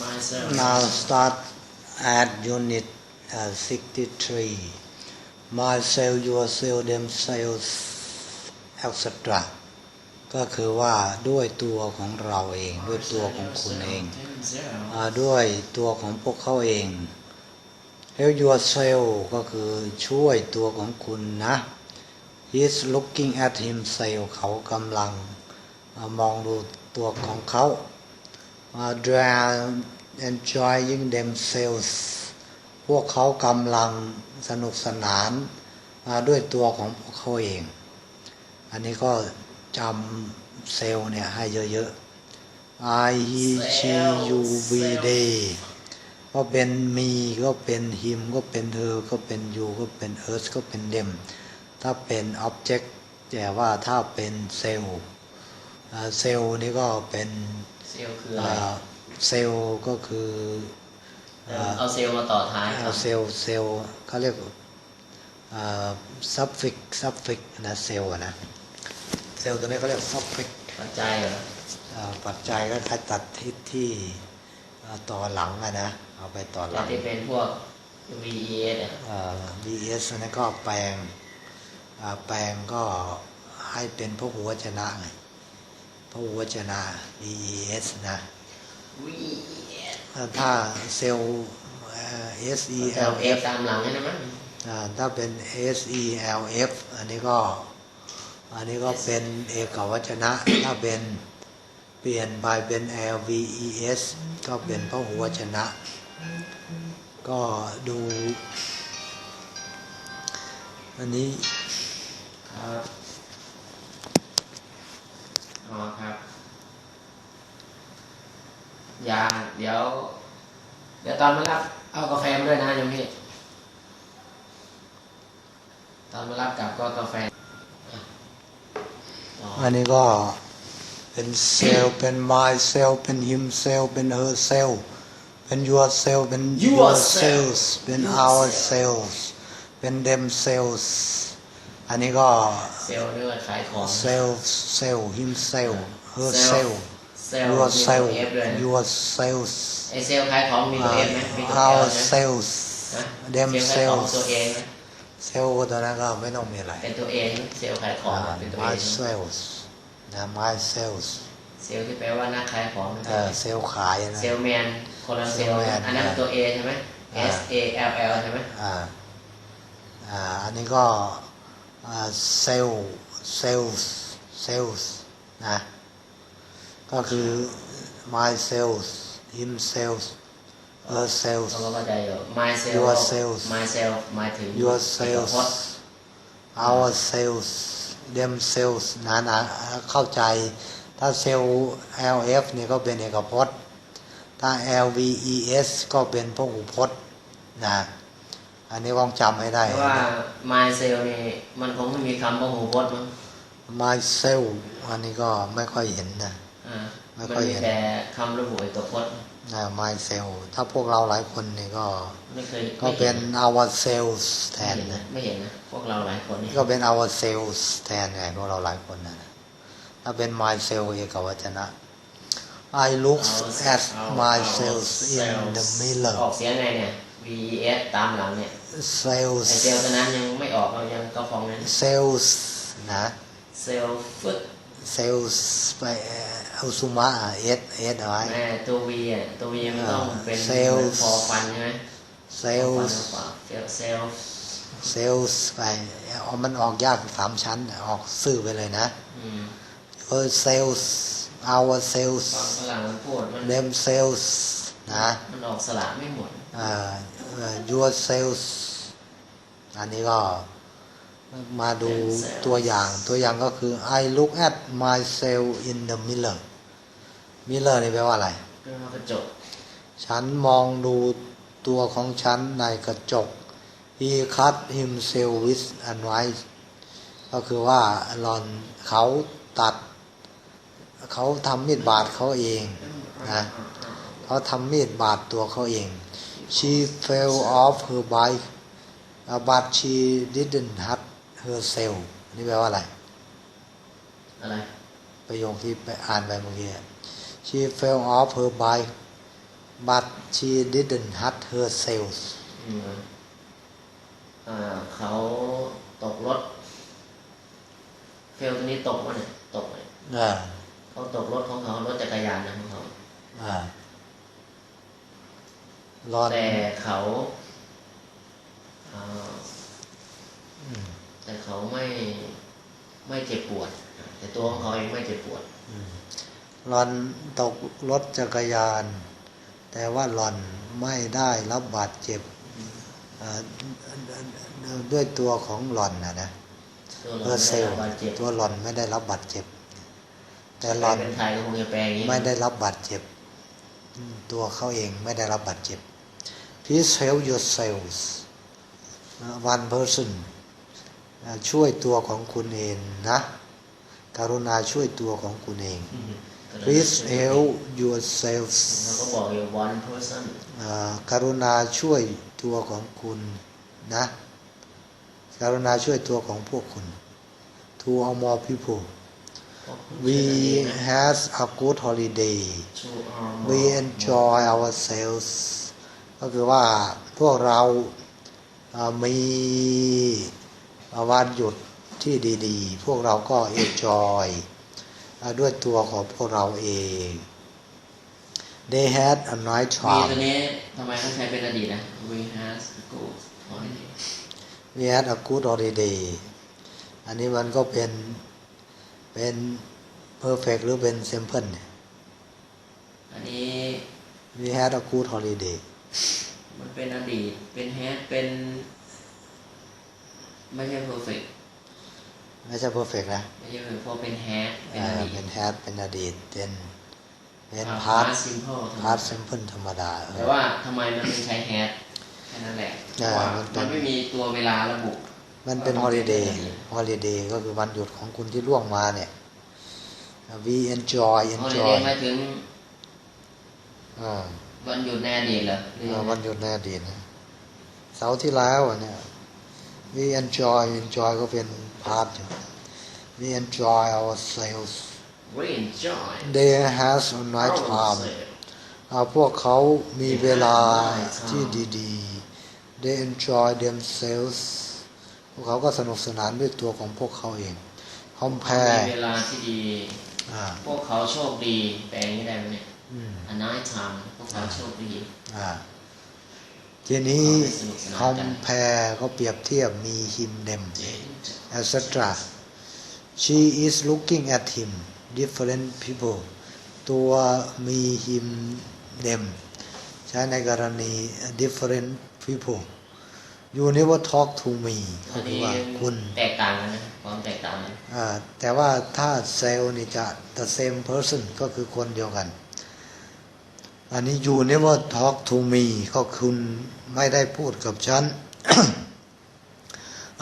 myself Now start at unit uh, 63. Myself, yourself, themselves, etc. ก็คือว่าด้วยตัวของเราเอง ด้วยตัวของคุณเอง himself อ่าด้วยตัวของพวกเขาเอง Help yourself ก็คือช่วยตัวของคุณนะ He's looking at himself เขากำลังอ่ามองดูตัวของเขา อ่า They are enjoying themselves พวกเขากำลังสนุกสนานด้วยตัวของพวกเขาเอง อันนี้ก็จำเซลล์เนี่ยให้เยอะๆ I he she you we they ก็เป็นมีก็เป็นหิมก็เป็นเธอ ก็เป็นยูก็เป็นเอิร์ธก็เป็นเดมถ้าเป็นอ็อบเจกต์แต่ว่าถ้าเป็นเซลล์เซลล์นี่ก็เป็น เซลล์คืออะไรอ่าเซลล์ก็คือเอาเซลล์มาต่อท้ายคอ่ารับเซลล์เซลล์เขาเรียกซับฟิกซับฟิกนะเซลล์อะนะเซลล์ตัวนี้เขาเรียกซับฟิกปัจจัยเหรออ่าปัจจัยก็คล้ายตัดทิศที่อ่าต่อหลังอะนะเอาไปต่อหแต่ลังที่เป็นพวก VES อะอ่า BS อันนั้นก็แปลงอ่าแปลงก็ให้เป็นพระหัวจนะไง พระหัวจนะ BES นะ VES ถ้าเซลล์อ่าเอล SELF ตามหลังนี่นะมั้งอ่าถ้าเป็น SELF อันนี้ก็ อันนี้ก็เป็นเอกวจนะ ถ้าเป็นเปลี่ยนไปเป็น LVES ก็เป็นพระหัวจนะ ก็ดู อันนี้ครับ อ๋อครับ ยา เดี๋ยว เดี๋ยวตอนมารับ เอากาแฟมาด้วยนะโยมพี่ ตอนมารับกลับก็กาแฟอ๋ออันนี้ก็เป็นเซลล์เป็น my cell เป็น him cell เป็น her cell เป็น your cell เป็น Your your cell cells เป็น Your our cell cells เป็น them cells อันนี้ก็เซลล์นี่ว่าขายของ cell cell him cell her Cell cell เซลล์ your มี cell ตัวเอฟด้วยนะ your cells ไอเซลล์ขายของมีตัวเอฟไหมมีตัว our เอฟนะ cells นะ them เซลล์ขายของ cells ตัวเองนะเซลล์ตัวนั้นก็ไม่ต้องมีอะไร เป็นตัวเอง เซลล์ขายของอะเป็นตัวเอ my ง cells นะ my cells เซลล์ที่แปลว่านักขายของนะเออเซลล์ขายนะเซลแมนคนละเซลล์ Salesman อันนั้นเป็นตัว A ใช่ไหมอ่า S A L L ใช่ไหมอ่าอ่าอันนี้ก็อ่า เซลล์เซลล์เซลล์นะก็คือ my cells him cells her cells เราก็เข้าใจอยู่ my cell Your cells my cell หมายถึง your เอก cells พจน์ our cells them cells นะนะเข้าใจถ้าเซลล์ LF เนี่ยก็เป็นเอกพจน์ ถ้า LVES ก็เป็นพหูพจน์นะ อันนี้ต้องจำให้ได้เพราะว่า my cell นี่มันคงไม่มีคำว่าหูพจน์มั้ง my cell อันนี้ก็ไม่ค่อยเห็นนะอ่าไม่มันค่อยมีเห็นแต่คำระบุเอกพจน์นะ my cell ถ้าพวกเราหลายคนนี่ก็ไม่เคยก็เป็น our cells แทไม่นเห็นนะนะไม่เห็นนะพวกเราหลายคนนี่ก็เป็น our cells แทนไงพวกเราหลายคนนะถ้าเป็น my cell เอกวจนะ I look at my cells in the อ mirror อกเสียงไงเนี่ย V E S ตามหลังเนี่ย cells ไอเซลล์ตัวนั้นยังไม่ออกเรายังก็ฟองนั้น cells นะเซลล์ฟึด cells ไปเอาสุมาเอสเอสเอาไว้แม่ตัว V อะตัว V มันต้องเป็นเซลล์พอฟันใช่ไหม cells เซลล์เซลล์ cells ไปเอามันออกยากสามชั้น ออกซื่อไปเลยนะอืม your cells our cells ฟังฝรั่งมันพูดมัน them cells นะ มันออกสระไม่หมดอ่าเอ่อ your cells อันนี้ก็มาดูตัวอย่างตัวอย่างก็คือ I look at myself in the mirror mirror นี่แปลว่าอะไรเรื่องกระจกฉันมองดูตัวของฉันในกระจก He cut himself with a knife ก็คือว่าหลอนเขาตัด เขาทำมีดบาดเขาเองนะเขาทำมีดบาดตัวเขาเอง She fell off her bike uh, but she didn't hurt herself นี่แปลว่าอะไร อะไร ประโยคที่ไปอ่านไปเมื่อกี้ She fell off her bike but she didn't hurt herself อืมอ่าเขาตกรถเฟลตัวนี้ตกวะเนี่ยตกเนี่ยอ่าเขาตกรถของเขารถจักรยานนะของเขาอ่ารอนแต่เขาอ่าอืม แต่เขาไม่ไม่เจ็บปวด แต่ตัวของเขาเองไม่เจ็บปวดอืมรอนตกรถจักรยาน แต่ว่าหล่อนไม่ได้รับบาดเจ็บอ่าด้วยตัวของหล่อนนะนะตัวเอเราอเซไม่ลได้ล์รับบาดเจ็บตัวหล่อนไม่ได้รับบาดเจ็บ แต่หใคล่รอนเป็นไทยก็คงจะแปลอย่างนี้ไม่ได้รับบาดเจ็บอืมตัวเขาเองไม่ได้รับบาดเจ็บ Please help yourselves uh, one person อ่าช่วยตัวของคุณเองนะกรุณาช่วยตัวของคุณเองอืม Please help yourselves เราก็บอกอยู่ one person อ่ากรุณาช่วยตัวของคุณนะกรุณาช่วยตัวของพวกคุณ Two or more people ก็คุณ We ช่วยกันเองนะ had a good holiday Two or more we enjoy ourselves ก็คือว่าพวกเราอ่า มีวันหยุดที่ดีๆ พวกเราก็ enjoy อ่าด้วยตัวของพวกเราเอง they had a nice มีตัว time นี้ทำไมต้องใช้เป็นอดีตนะ we has go holiday we had a good holiday อันนี้มันก็เป็นเป็น perfect หรือเป็น simple เนี่ยอันนี้ we had a good holiday มันเป็นอดีต เป็น has เป็น ไม่ใช่ perfect ไม่ใช่ perfect นะไม่ใช่ perfect เพราะเป็น has เป็นอดีตเป็น had เป็นอดีตเป็นเป็นอ่า past past simple ธรรมดา past simple ธรรมดาเออแต่ว่าทำไมมันถึงใช้ has แค่นั้นแหละเพอ่าราะว่ามันเป็นมันไม่มีตัวเวลาระบุ มันเป็น holiday holiday ก็คือวันหยุดของคุณที่ล่วงมาเนี่ย we enjoy holiday enjoy หมายถึงอ่า วันหยุดในอดีตเหรอหรือเออวันหยุดในอดีตนะเสาร์ที่แล้วอะเนี่ย we enjoy enjoy ก็เป็น part อยู่ we enjoy ourselves we enjoy they has a nice time ourselves อ่าพวกเขามีเวลาที่ดีๆ they enjoy themselves พวกเขาก็สนุกสนานด้วยตัวของพวกเขาเองเขา compare มีเวลาที่ดีอ่าพวกเขาโชคดีแปลงนี้ได้ไหมเนี่ยอืม a night time พวก เขาโชคดีอ่าทีนี้เอาให้สนุกสนานกัน compare ก็เปรียบเทียบมี him them etc she is looking at him different people ตัวมี him them ใช้ในกรณี different people you never talk to me ก็อันคือนี้ว่าคุณแตกต่างกันนะความแตกต่างกันอ่าแต่ว่าถ้าเซลล์นี่จะ the same person ก็คือคนเดียวกัน อันนี้อยู่ในว่าทอล์กทูมีก็คุณไม่ได้พูดกับฉัน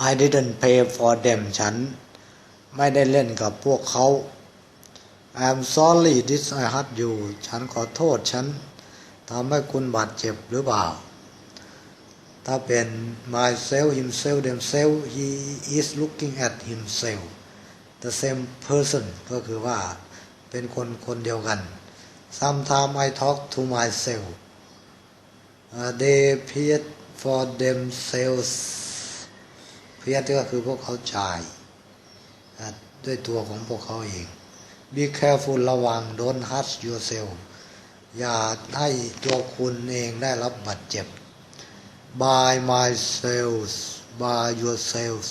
I didn't pay for them ฉัน ไม่ได้เล่นกับพวกเขา I'm sorry this I hurt you ฉันขอโทษฉันทำให้คุณบาดเจ็บหรือเปล่า ถ้าเป็น myself himself themself he is looking at himself the same person ก็คือว่าเป็นคนคนเดียวกัน sometimes I talk to myself uh, they paid for themselves เพียก็คือพวกเขาจ่ายด้วยตัวของพวกเขาเอง be careful ระวัง don't hurt yourself อย่าให้ตัวคุณเองได้รับบาดเจ็บ by myself by yourselves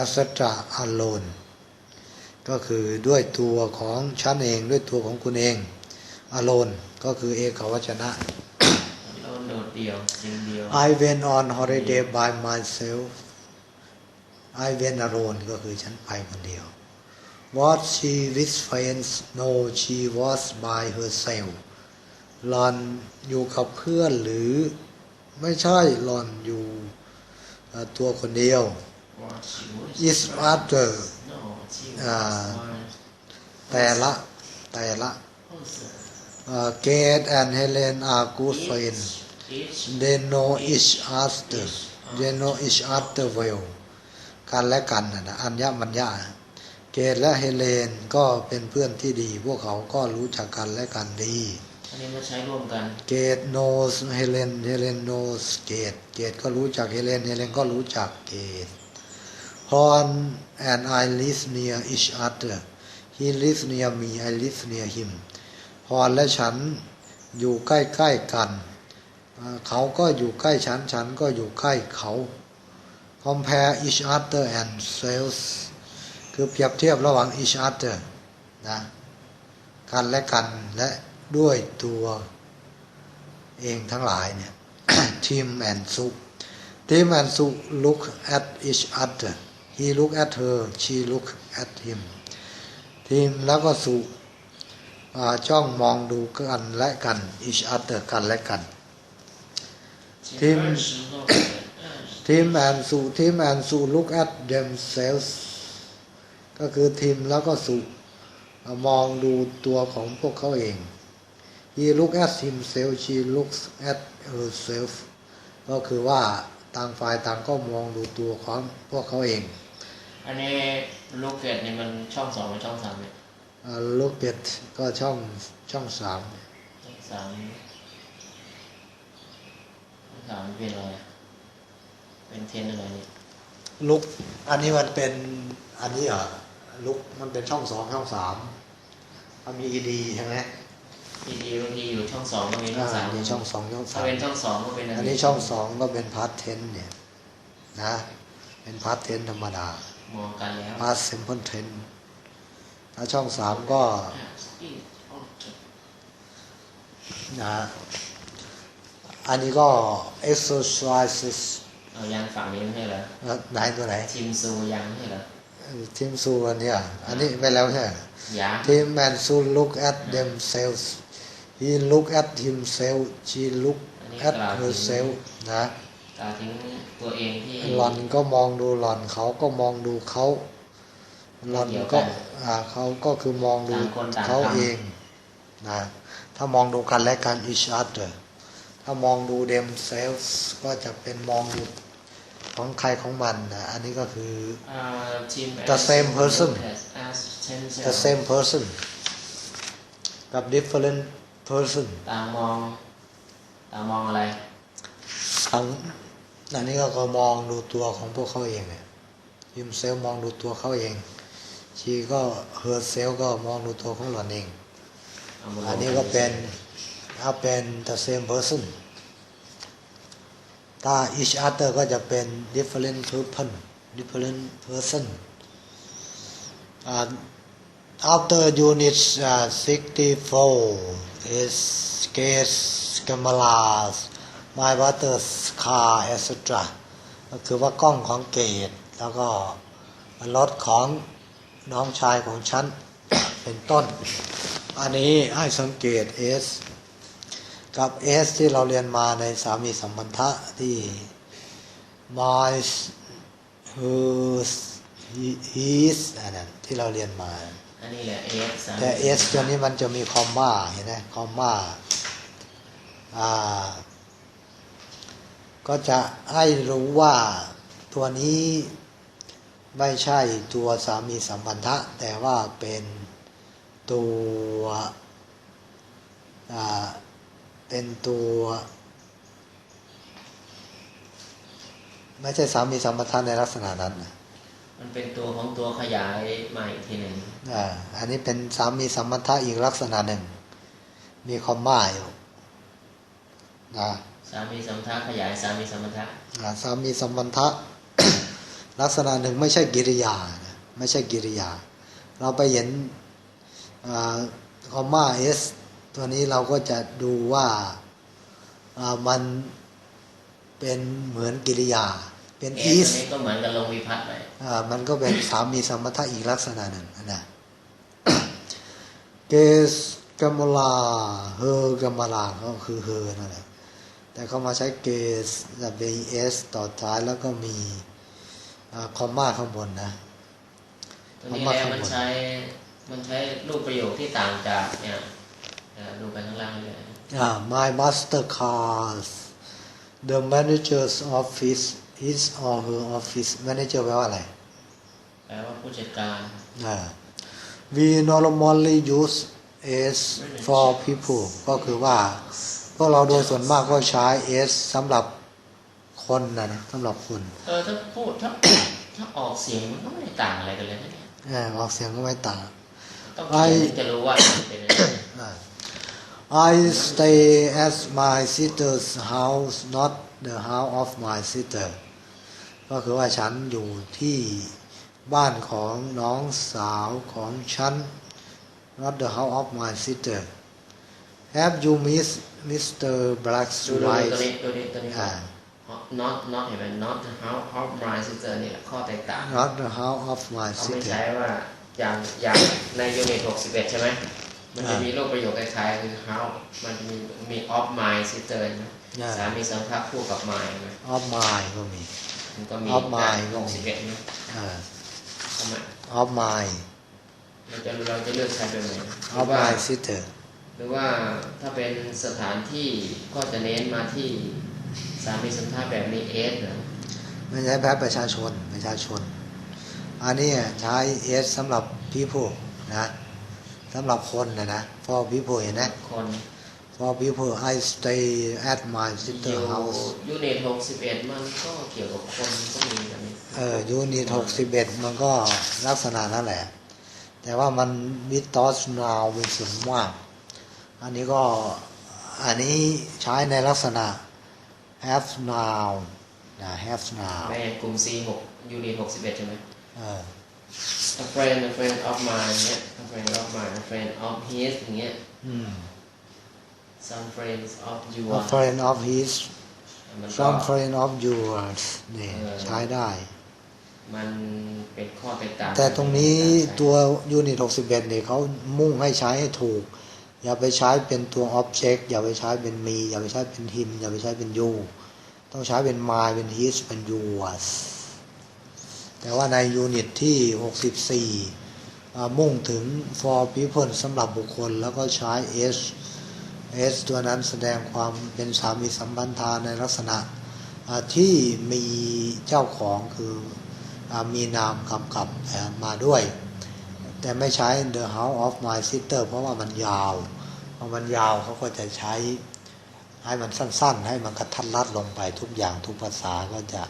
etc alone ก็คือด้วยตัวของฉันเองด้วยตัวของคุณเอง alone ก็คือเอกวจนะเราโดดเดี่ยวจริงเดียว I went on holiday by myself I went alone ก็คือฉันไปคนเดียว Was she with friends No she was by herself หลอนอยู่กับเพื่อนหรือไม่ใช่หลอนอยู่เอ่อตัวคนเดียว What she was is other no she อ่า was แต่ละแต่ละ person เอ่อ Kate and Helen are good friends each they know each other they know each other well กันและกันนะนะอัญญมัญญาเกตและเฮเลนก็เป็นเพื่อนที่ดี พวกเขาก็รู้จักกันและกันดีอันนี้มาใช้ร่วมกัน เกต knows เฮเลนเฮเลน knows เกตเกตก็รู้จักเฮเลนเฮเลนก็รู้จักเกต Horn and I live near each other he lives near me I live near him ฮอนและฉันอยู่ใกล้ๆกัน เขาก็อยู่ใกล้ฉัน ฉันก็อยู่ใกล้เขา compare each other and selves คือเปรียบเทียบระหว่าง each other นะกันและกันและด้วยตัวเองทั้งหลายเนี่ยทีมแอนสุทีมแอนสุ look at each other he look at her she look at him ทีมแล้วก็สุอ่า ช่องมองดูกันและกันอิชอัตเตอร์กันและกันทีมทีมแอนสูทีมแอนสูลุกแอดเดมเซลส์ก็คือทีมแล้วก็สูมองดูตัวของพวกเขาเองชีลุกแอดทีมเซลชีลุกแอดเ at herself ก็คือว่าต่างฝ่ายต่างก็มองดูตัวของพวกเขาเอง อันนี้ look at นี่มันช่องสองมันช่องสามเนี่ย look at ก็ช่องช่องสามช่องสามช่องสามเป็นอะไรอะเป็นเทนอะไรเนี่ยลุกอันนี้มันเป็นอันนี้เหรอลุกมันเป็นช่องสองช่องสามมันมี ed ใช่ไหมทีดีบางทีอยู่ช่องสองก็มีช่อ่าองสามอันนี้ช่องสองช่องถ้าสามเป็นช่องสองก็เป็นอันนี้ช่องสองก็เป็นพาร์ทเทนเนี่ยนะเป็นพาร์ทเทนธรรมดา มองกันแล้วพาร์ทซิมเพิลเทน ถ้าช่องสามก็นะอันนี้ก็ exercises เอายังฝั่งนี้ไม่ใช่เหรอเอ่อไหนตัวไหนทีมซูยังไม่ใช่เหรอทีมซูอันเนี้ยอันนี้ไปแล้วใช่ไหมยาทีมแมนซู look at themselves he look at himself she look at herself นะกล่าวถึงตัวเองที่หล่อนก็มองดูหล่อนเขาก็มองดูเขา หล่อนก็อ่าเขาก็คือมองดูต่างคนต่างเขาทำเองนะถ้ามองดูกันและกัน each other ถ้ามองดู themselves ก็จะเป็นมองดูของใครของมันนะอันนี้ก็คืออ่าทีม The same person as themselves the same person กับ different person ต่างมองต่างมองอะไรทั้งอันนี้ก็ก็มองดูตัวของพวกเขาเองเนี่ย himself มองดูตัวเขาเอง she ก็ herself ก็มองดูตัวของหล่อนเองเอามาลงอันนี้ก็เป็นถ้าเป็น the same person ถ้า each other ก็จะเป็น different person different person อ่า after unit uh, 64 is case cameras my brother's car etc ก็คือว่ากล้องของเกตแล้วก็รถของ น้องชายของฉัน เป็นต้น อันนี้ให้สังเกต S กับ S ที่เราเรียนมาในสามีสัมพันธะที่ my hers his อันนั้นที่เราเรียนมาอันนี้แหละเอสแต่ S ตัวนี้มันจะมีคอมมาเห็นไหมคอมมาอ่าก็จะให้รู้ว่าตัวนี้ ไม่ใช่ตัวสามีสัมพันธะ แต่ว่าเป็นตัวอ่าเป็นตัวไม่ใช่สามีสัมพันธะในลักษณะนั้นนะมันเป็นตัวของตัวขยายมาอีกทีหนึ่งอ่า อันนี้เป็นสามีสัมพันธะอีกลักษณะหนึ่ง มีคอมมาอยู่นะสามีสัมพันธะขยายสามีสัมพันธะอ่าสามีสัมพันธะ ลักษณะหนึ่งไม่ใช่กิริยานะไม่ใช่กิริยา เราไปเห็นคอมมาเอสตัวนี้เราก็จะดูว่าอ่ามันเป็นเหมือนกิริยา เป็นเออีสสตัวนี้ก็เหมือนกับลงวิพัฒน์ไปอ่ามันก็เป็นสามีสัมพันธะอีกลักษณะหนึ่งนะเกสกัมมลาเฮอกัมมลาก็คือเฮอนั่นแหละแต่เขามาใช้เกสกับเอสต่อท้ายแล้วก็มี คอมมาข้างบนนะตัวนี้เอามาแล้วข้างบนมันใช้มันใช้รูปประโยคที่ต่างจากเนี่ยเอ่อดูไปข้างล่างเลยอ่า my master cars the manager's office his or her office manager แปลว่าอะไรแปลว่าผู้จัดการอ่า we normally use s for people ก็คือว่า พวกเราโดยส่วนมากก็ใช้ s สำหรับ คนนะนะสำหรับคนเออถ้าพูดถ้าถ้าออกเสียงมันก็ไม่ได้ต่างอะไรกันเลยนะเนี่ยเออออกเสียงก็ไม่ต่าง ต้องเขียนถึงจะรู้ว่ามันเป็นอะไรอ่า I stay at my sister's house not the house of my sister ก็คือว่าฉันอยู่ที่บ้านของน้องสาวของฉัน not the house of my sister Have you miss Mr. Black's ดูดู wife ตัวนี้ตัวนี้ตัวนี้อ่า not not เห็นไหม not how how my sister นี่แหละข้อแตกต่าง not the house of my เขาไม่ sister ใช้ว่าอย่างอย่างในยูนิต61ใช่ไหมมันจะอ่ามีมีรูปประโยคคล้ายๆคือ how มันจะมีมี of my sister ใช่ไหมอ่าสามีสัมพักคู่กับ my ใช่ไหม of my ก็มีมันก็มี of my 61นะอ่าทำไม of my เราจะเราจะเลือกใช้เป็นไหนหรือ of ว่า my sister หรือว่าถ้าเป็นสถานที่ก็จะเน้นมาที่ สามีสัมพันธ์แบบมี s นะไม่ใช้แพ้ประชาชนประชาชน อันนี้ใช้ s สำหรับ people นะสำหรับคนนะนะ for people เห็นไหมคน for people I stay at my ยู sister house ยูนิต61มันก็เกี่ยวกับคนก็มีแบบนี้เออยูนิตหกสิบเอ็ดมันก็ลักษณะนั่นแหละ แต่ว่ามันวิตอสนาวเป็นส่วนมากอันนี้ก็อันนี้ใช้ในลักษณะ have now นะ have now แม่กลุ่ม C6 ยูนิต61 ใช่ไหมเออ a friend a friend of mine เนี้ย a friend of mine a friend of his อย่างเงี้ยอืม some friends of you a friend of his มันก็ some friend of yours นี่เออใช้ได้ มันเป็นข้อแตกต่าง แต่ตรงนี้ในการใช้ตัวยูนิต 61 เนี่ยเขามุ่งให้ใช้ให้ถูก อย่าไปใช้เป็นตัว object อย่าไปใช้เป็นมี อย่าไปใช้เป็น him อย่าไปใช้เป็น you ต้องใช้เป็น my เป็น his เป็น yours แต่ว่าในยูนิตที่ 64อ่มุ่งถึง for people สำหรับบุคคลแล้วก็ใช้ s s ตัวนั้นแสดงความเป็นสามีสัมพันธาในลักษณะที่มีเจ้าของคืออมีนามกำกับมาด้วย แต่ไม่ใช้ the house of my sister เพราะว่ามันยาวพอมันยาวเขาก็จะใช้ ให้มันสั้น ๆ ให้มันกระทัดรัดลงไปทุกอย่างทุกภาษาก็จะ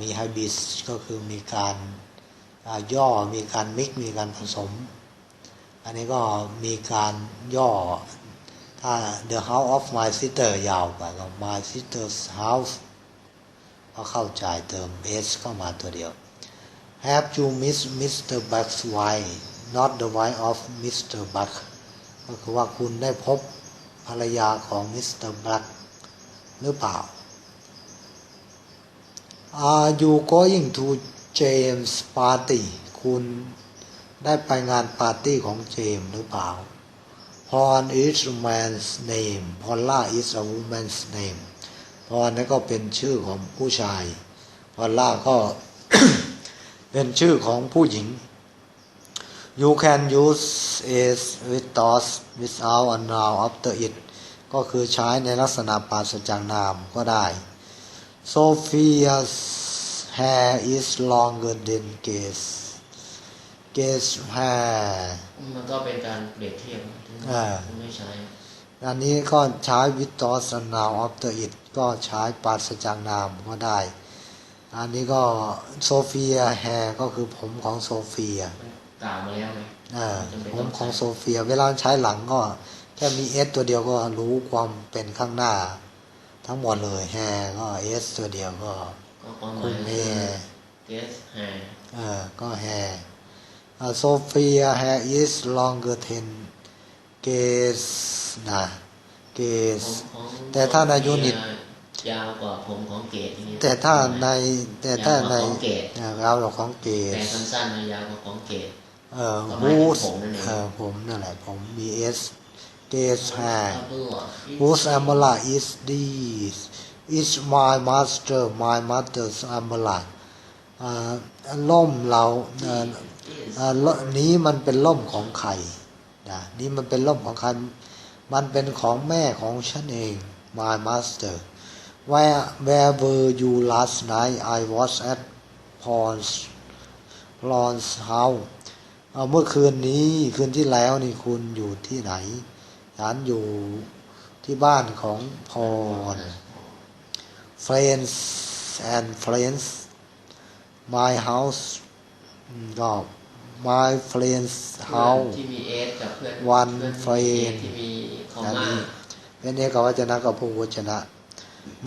มีไฮบิสก็คือมีการาย่อมีการมิกมีการผสม อันนี้ก็มีการย่อถ้า the house of my sister ยาวไปก็ my sister's house ก็เข้าใจเติม s เข้ามาตัวเดียว Have you missed Mr. Buck's wife not the wife of Mr. Buck ก็คือว่าคุณได้พบภรรยาของ Mr. Buck หรือเปล่า Are you going to James party คุณได้ไปงานปาร์ตี้ของเจมส์หรือเปล่า Paul is a man's name Paula is a woman's name พอลนั่นก็เป็นชื่อของผู้ชายพอลล่าก็ เป็นชื่อของผู้หญิง you can use is with us without a noun after it ก็คือใช้ในลักษณะปราศจากนามก็ได้ Sophia's hair is longer than Gaze Gaze hair มันก็เป็นการเปรียบเทียบนะอ่าไม่ใช้อันนี้ก็ใช้ with us a noun after it ก็ใช้ปราศจากนามก็ได้ อันนี้ก็โซเฟียแฮก็คือผมของโซเฟียมันกล่าวมาแล้วไงเออจำเป็นผต้มองของใช้โซเฟีย เวลาใช้หลังก็แค่มีเอสตัวเดียวก็รู้ความเป็นข้างหน้า ทั้งหมดเลยแฮก็เอสตัวเดียวก็ก็ความหคุมายณแฮเ yes แฮเออก็แฮโซเฟียแฮ is longer than เกสนะเกสผมของแต่ถ้าในยูนิต ยาวกว่าผมของเกตอย่างเงี้ยแต่ถ้าในแต่ถ้าในยาวกว่าของเกตอ่าเราของเกแต่สสั้นๆนะยาวกว่าของเกตเออก็หมายถึงวูสผมนั่นเองเออผมนั่นแหละผมมีเอสเกสแฮบู Whose umbrella is this? Is my master my mother's umbrella อ่าล่มเราเอ่ออ่าล่มนี้มันเป็นล่มของใครนะนี่มันเป็นล่มของใครมันเป็นของแม่ของฉันเอง my master where where were you last night I was at Paul's Paul's house อ่าเมื่อคืนนี้คืนที่แล้วนี่คุณอยู่ที่ไหนฉันอยู่ที่บ้านของพร friends and friends my house อืมก็ my friends เพื่อน house ที่มีเอสกับเพื่อน One เพื่อนที่มี friend ที่มีคอมอันมานี้เป็นเอกวจนะกับพหุวจนะ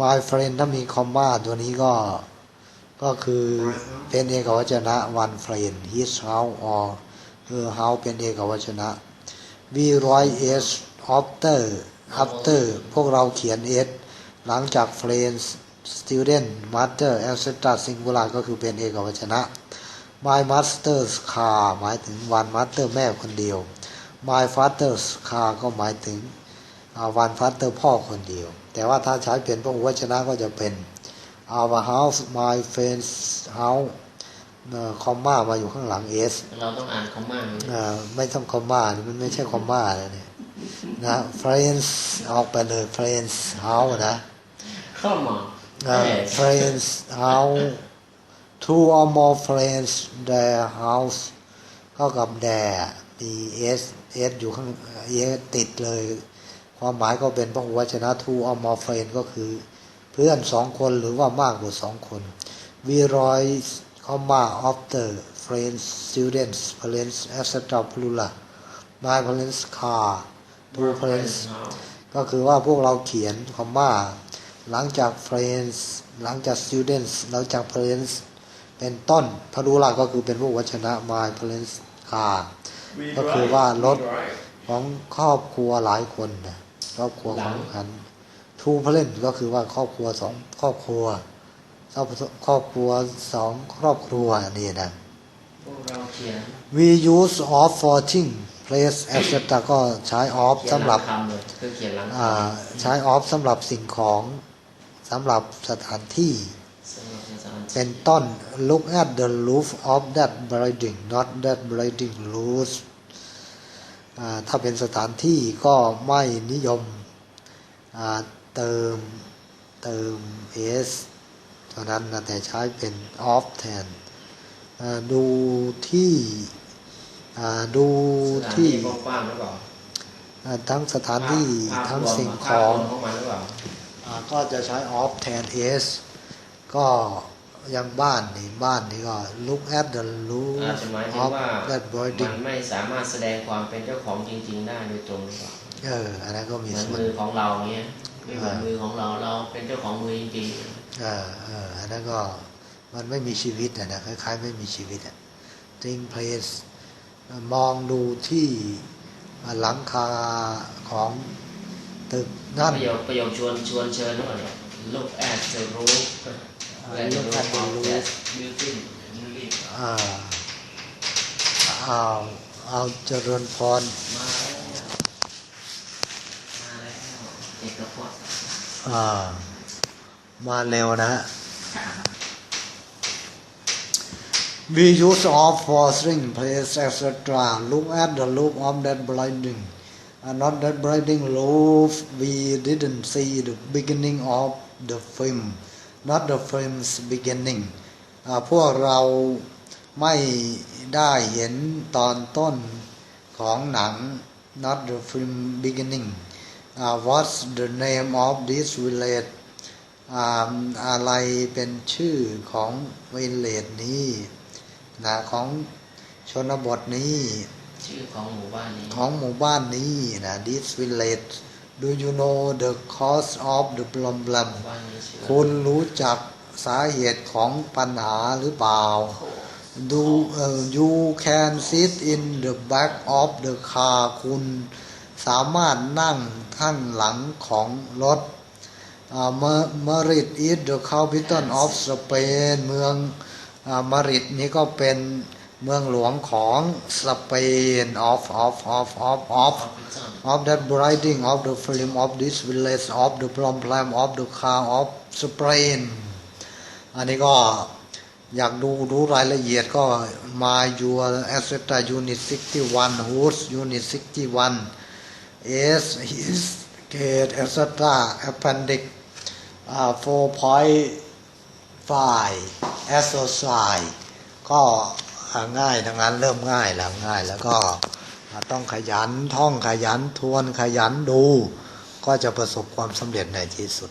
my friend ถ้ามีคอมมาตัวนี้ก็ ก็คือเป็นเอกวจนะ one friend his house or her house เป็นเอกวจนะ we write s after after พวกเราเขียน s หลังจาก friends student master etc singular ก็คือเป็นเอกวจนะ my master's car หมายถึง one master แม่คนเดียว my father's car ก็หมายถึง วัน father พ่อคนเดียว แต่ว่าถ้าใช้เป็นพระวจนะก็จะเป็น our house my friend's house คอมมามาอยู่ข้างหลัง s เราต้องอ่านคอมมาไหมเอ่อไม่ต้องคอมมานี่มันไม่ใช่คอมมาเลยเนี่ยนะ friends ออกไปเลย friends house นะเข้ามาอ่า friends house two or more friends their house ก็กับ their มี s s อยู่ข้าง s ติดเลย ความหมายก็เป็นพระวจนะ two or more friends ก็คือ เพื่อนสองคนหรือว่ามากกว่าสองคน we write comma after friends students parents etc plural my parents car two parents ก็คือว่าพวกเราเขียนคอมมาหลังจาก friends หลังจาก students หลังจาก parents เป็นต้นพระดูลาก็คือเป็นพวกวจนะ my parents car ก็คือว่ารถของครอบครัวหลายคนนะ ครอบครัวของฉัน two parents ก็คือว่าครอบครัวสองครอบครัวครอบครอบครัวสองครอบครัวนี่นะพวกเราเขียน we use of for thing place etc ก็ใช้ of เขียนสำหรับลังคำเลยคือเขียนหลังคอ่าใช้ of สำหรับสิ่งของสำหรับสถานที่ำสำหรับสถานที่ เป็นต้น look at the roof of that building not that building roof อ่า ถ้าเป็นสถานที่ก็ไม่นิยมอ่าเติมเติม s เท่านั้นนะแต่ใช้เป็น of แทนอ่าดูที่อ่าดูสถานที่ที่กว้างๆหรือเปล่าอ่าทั้งสถานที่ภาพทั้งรวมสิ่งขภาพองรวมของมันหรือเปล่าอ่าก็จะใช้ off แทน s ก็ อยังบ้านนี่บ้านนี่ก็ look at the อาจ roof จะหมายถึง of ว่า that มั building นไม่สามารถแสดงความเป็นเจ้าของจริง ๆ ได้โดยตรงหรือเปล่าเอออันนั้นก็เหมีมือนส่วนมือของเราเนี้ยไม่เหมือนอ่ามืมือของเราเราเป็นเจ้าของมือจริงเออเอออันนั้นก็มันไม่มีชีวิตอะนะคล้ายๆ ไม่มีชีวิตอะ think place มองดูที่หลังคาของตึกๆนั่นประโยคประโยคชวนชวนเชิญหรือเปล่าเนี่ย look at the roof Ah, look at the roof. building building อ่าเอาเอาเจริญพรมาแล้วมาแล้วเอกพจน์อ่ามาเร็วนะฮะ We use of for string, place, etc. Look at the loop of that blinding. Uh, not that blinding loop. We didn't see the beginning of the film. Not the film's beginning. อ่าพวกเราไม่ได้เห็นตอนต้นของหนัง not the film beginning uh, what's the name of this village อ่าอะไรเป็นชื่อของวิลเลจนี้นะของชนบทนี้ ชื่อของหมู่บ้านนี้ของหมู่บ้านนี้นะ this village do you know the cause of the problem หมู่บ้านนี้ชื่อคุณรู้จักสาเหตุของปัญหาหรือเปล่า do uh, you can sit in the back of the car คุณสามารถนั่งข้างหลังของรถ มาริด is the capital of Spain เมืองมาริดนี้ก็เป็น เมืองหลวงของสเปน of of of of of of that writing of the film of this village of the problem of the car of Spain อันนี้ก็อยากดูรู้รายละเอียดก็มา your asset unit 61 who's unit 61 is his gate asset appendix uh, 4.5 exercise ก็ ง่ายทั้งนั้นเริ่มง่ายแล้วง่าย แล้วก็ต้องขยันท่องขยันทวนขยันดู ก็จะประสบความสำเร็จในที่สุด